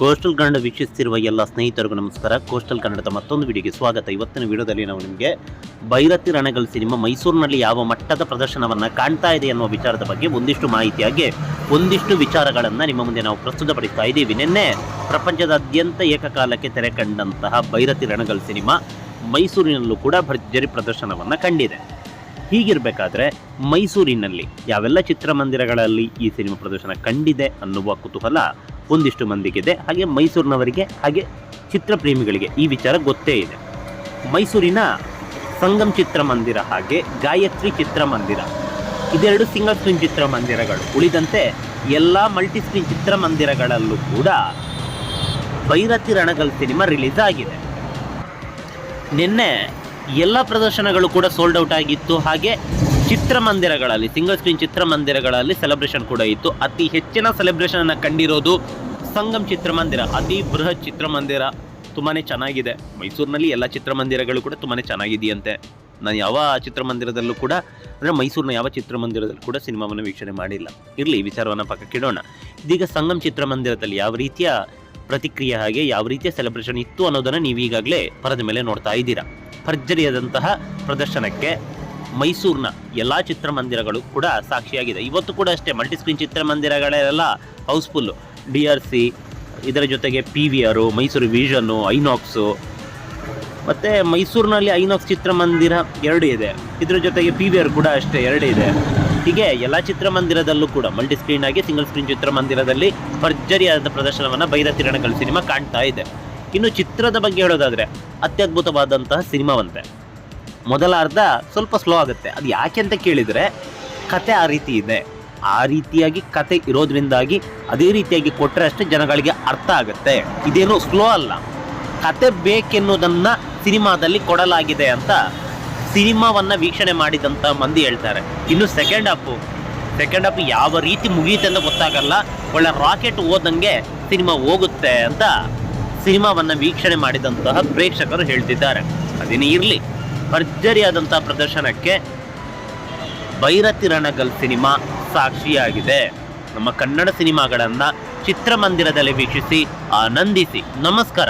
Coastal Kannada ವೀಕ್ಷಿಸ್ತಿರುವ ಎಲ್ಲ ಸ್ನೇಹಿತರಿಗೂ ನಮಸ್ಕಾರ. ಕೋಸ್ಟಲ್ ಕನ್ನಡದ ಮತ್ತೊಂದು ವಿಡಿಯೋಗೆ ಸ್ವಾಗತ. ಇವತ್ತಿನ ವಿಡಿಯೋದಲ್ಲಿ ನಾವು ನಿಮಗೆ ಭೈರತಿ ರಣಗಲ್ ಸಿನಿಮಾ ಮೈಸೂರಿನಲ್ಲಿ ಯಾವ ಮಟ್ಟದ ಪ್ರದರ್ಶನವನ್ನು ಕಾಣ್ತಾ ಇದೆ ಎನ್ನುವ ವಿಚಾರದ ಬಗ್ಗೆ ಒಂದಿಷ್ಟು ಮಾಹಿತಿಯಾಗಿ, ಒಂದಿಷ್ಟು ವಿಚಾರಗಳನ್ನು ನಿಮ್ಮ ಮುಂದೆ ನಾವು ಪ್ರಸ್ತುತಪಡಿಸ್ತಾ ಇದ್ದೀವಿ. ನಿನ್ನೆ ಪ್ರಪಂಚದಾದ್ಯಂತ ಏಕಕಾಲಕ್ಕೆ ತೆರೆ ಕಂಡಂತಹ ಭೈರತಿ ರಣಗಲ್ ಸಿನಿಮಾ ಮೈಸೂರಿನಲ್ಲೂ ಕೂಡ ಭರ್ಜರಿ ಪ್ರದರ್ಶನವನ್ನು ಕಂಡಿದೆ. ಹೀಗಿರಬೇಕಾದ್ರೆ ಮೈಸೂರಿನಲ್ಲಿ ಯಾವೆಲ್ಲ ಚಿತ್ರಮಂದಿರಗಳಲ್ಲಿ ಈ ಸಿನಿಮಾ ಪ್ರದರ್ಶನ ಕಂಡಿದೆ ಅನ್ನುವ ಕುತೂಹಲ ಒಂದಿಷ್ಟು ಮಂದಿಗಿದೆ. ಹಾಗೆ ಮೈಸೂರಿನವರಿಗೆ, ಹಾಗೆ ಚಿತ್ರಪ್ರೇಮಿಗಳಿಗೆ ಈ ವಿಚಾರ ಗೊತ್ತೇ ಇದೆ. ಮೈಸೂರಿನ ಸಂಗಮ್ ಚಿತ್ರಮಂದಿರ ಹಾಗೆ ಗಾಯತ್ರಿ ಚಿತ್ರಮಂದಿರ, ಇದೆರಡು ಸಿಂಗಲ್ ಸ್ಕ್ರೀನ್ ಚಿತ್ರಮಂದಿರಗಳು. ಉಳಿದಂತೆ ಎಲ್ಲ ಮಲ್ಟಿ ಸ್ಕ್ರೀನ್ ಚಿತ್ರಮಂದಿರಗಳಲ್ಲೂ ಕೂಡ ಭೈರತಿ ರಣಗಲ್ ಸಿನಿಮಾ ರಿಲೀಸ್ ಆಗಿದೆ. ನಿನ್ನೆ ಎಲ್ಲ ಪ್ರದರ್ಶನಗಳು ಕೂಡ ಸೋಲ್ಡ್ ಔಟ್ ಆಗಿತ್ತು. ಹಾಗೆ ಚಿತ್ರಮಂದಿರಗಳಲ್ಲಿ, ಸಿಂಗಲ್ ಸ್ಕ್ರೀನ್ ಚಿತ್ರಮಂದಿರಗಳಲ್ಲಿ ಸೆಲೆಬ್ರೇಷನ್ ಕೂಡ ಇತ್ತು. ಅತಿ ಹೆಚ್ಚಿನ ಸೆಲೆಬ್ರೇಷನನ್ನು ಕಂಡಿರೋದು ಸಂಗಮ್ ಚಿತ್ರಮಂದಿರ, ಅತಿ ಬೃಹತ್ ಚಿತ್ರಮಂದಿರ ತುಂಬಾ ಚೆನ್ನಾಗಿದೆ. ಮೈಸೂರಿನಲ್ಲಿ ಎಲ್ಲ ಚಿತ್ರಮಂದಿರಗಳು ಕೂಡ ತುಂಬಾ ಚೆನ್ನಾಗಿದೆಯಂತೆ. ನಾನು ಯಾವ ಚಿತ್ರಮಂದಿರದಲ್ಲೂ ಕೂಡ, ಅಂದರೆ ಮೈಸೂರಿನ ಯಾವ ಚಿತ್ರಮಂದಿರದಲ್ಲೂ ಕೂಡ ಸಿನಿಮಾವನ್ನು ವೀಕ್ಷಣೆ ಮಾಡಿಲ್ಲ. ಇರಲಿ, ಈ ವಿಚಾರವನ್ನು ಪಕ್ಕಕ್ಕಿಡೋಣ ಇದೀಗ ಸಂಗಮ್ ಚಿತ್ರಮಂದಿರದಲ್ಲಿ ಯಾವ ರೀತಿಯ ಪ್ರತಿಕ್ರಿಯೆ ಹಾಗೆ ಯಾವ ರೀತಿಯ ಸೆಲೆಬ್ರೇಷನ್ ಇತ್ತು ಅನ್ನೋದನ್ನು ನೀವು ಈಗಾಗಲೇ ಪರದ ಮೇಲೆ ನೋಡ್ತಾ ಇದ್ದೀರಾ. ಭರ್ಜರಿಯಾದಂತಹ ಪ್ರದರ್ಶನಕ್ಕೆ ಮೈಸೂರಿನ ಎಲ್ಲ ಚಿತ್ರಮಂದಿರಗಳು ಕೂಡ ಸಾಕ್ಷಿಯಾಗಿದೆ. ಇವತ್ತು ಕೂಡ ಅಷ್ಟೇ ಮಲ್ಟಿಸ್ಕ್ರೀನ್ ಚಿತ್ರಮಂದಿರಗಳೆಲ್ಲ ಹೌಸ್ಫುಲ್ಲು. ಡಿ ಆರ್ ಸಿ ಇದರ ಜೊತೆಗೆ ಪಿ ವಿ ಆರು ಮೈಸೂರು ವಿಷನ್ನು, ಐನಾಕ್ಸು. ಮತ್ತು ಮೈಸೂರಿನಲ್ಲಿ ಐನಾಕ್ಸ್ ಚಿತ್ರಮಂದಿರ ಎರಡು ಇದೆ. ಇದರ ಜೊತೆಗೆ ಪಿ ವಿ ಆರ್ ಕೂಡ ಅಷ್ಟೇ ಎರಡು ಇದೆ. ಹೀಗೆ ಎಲ್ಲ ಚಿತ್ರಮಂದಿರದಲ್ಲೂ ಕೂಡ ಮಲ್ಟಿ ಸ್ಕ್ರೀನ್ ಆಗಿ ಸಿಂಗಲ್ ಸ್ಕ್ರೀನ್ ಚಿತ್ರಮಂದಿರದಲ್ಲಿ ಭರ್ಜರಿಯಾದ ಪ್ರದರ್ಶನವನ್ನು ಭೈರತಿ ರಣಗಲ್ ಸಿನಿಮಾ ಕಾಣ್ತಾ ಇದೆ. ಇನ್ನು ಚಿತ್ರದ ಬಗ್ಗೆ ಹೇಳೋದಾದರೆ ಅತ್ಯದ್ಭುತವಾದಂತಹ ಸಿನಿಮಾವಂತೆ. ಮೊದಲ ಅರ್ಧ ಸ್ವಲ್ಪ ಸ್ಲೋ ಆಗುತ್ತೆ. ಅದು ಯಾಕೆ ಅಂತ ಕೇಳಿದರೆ ಕತೆ ಆ ರೀತಿ ಇದೆ. ಆ ರೀತಿಯಾಗಿ ಕತೆ ಇರೋದ್ರಿಂದಾಗಿ ಅದೇ ರೀತಿಯಾಗಿ ಕೊಟ್ಟರೆ ಅಷ್ಟೇ ಜನಗಳಿಗೆ ಅರ್ಥ ಆಗುತ್ತೆ. ಇದೇನು ಸ್ಲೋ ಅಲ್ಲ. ಕತೆ ಬೇಕೆನ್ನುವುದನ್ನ ಸಿನಿಮಾದಲ್ಲಿ ಕೊಡಲಾಗಿದೆ ಅಂತ ಸಿನಿಮಾವನ್ನ ವೀಕ್ಷಣೆ ಮಾಡಿದಂಥ ಮಂದಿ ಹೇಳ್ತಾರೆ. ಇನ್ನು ಸೆಕೆಂಡ್ ಹಾಫು ಸೆಕೆಂಡ್ ಹಾಫ್ ಯಾವ ರೀತಿ ಮುಗಿಯುತ್ತೆ ಅಂತ ಗೊತ್ತಾಗಲ್ಲ. ಒಳ್ಳೆ ರಾಕೆಟ್ ಓದಂಗೆ ಸಿನಿಮಾ ಹೋಗುತ್ತೆ ಅಂತ ಸಿನಿಮಾವನ್ನ ವೀಕ್ಷಣೆ ಮಾಡಿದಂತಹ ಪ್ರೇಕ್ಷಕರು ಹೇಳ್ತಿದ್ದಾರೆ. ಅದೇನೇ ಇರಲಿ ಭರ್ಜರಿಯಾದಂತಹ ಪ್ರದರ್ಶನಕ್ಕೆ ಭೈರತಿ ರಣಗಲ್ ಸಿನಿಮಾ ಸಾಕ್ಷಿಯಾಗಿದೆ. ನಮ್ಮ ಕನ್ನಡ ಸಿನಿಮಾಗಳನ್ನು ಚಿತ್ರಮಂದಿರದಲ್ಲಿ ವೀಕ್ಷಿಸಿ ಆನಂದಿಸಿ. ನಮಸ್ಕಾರ.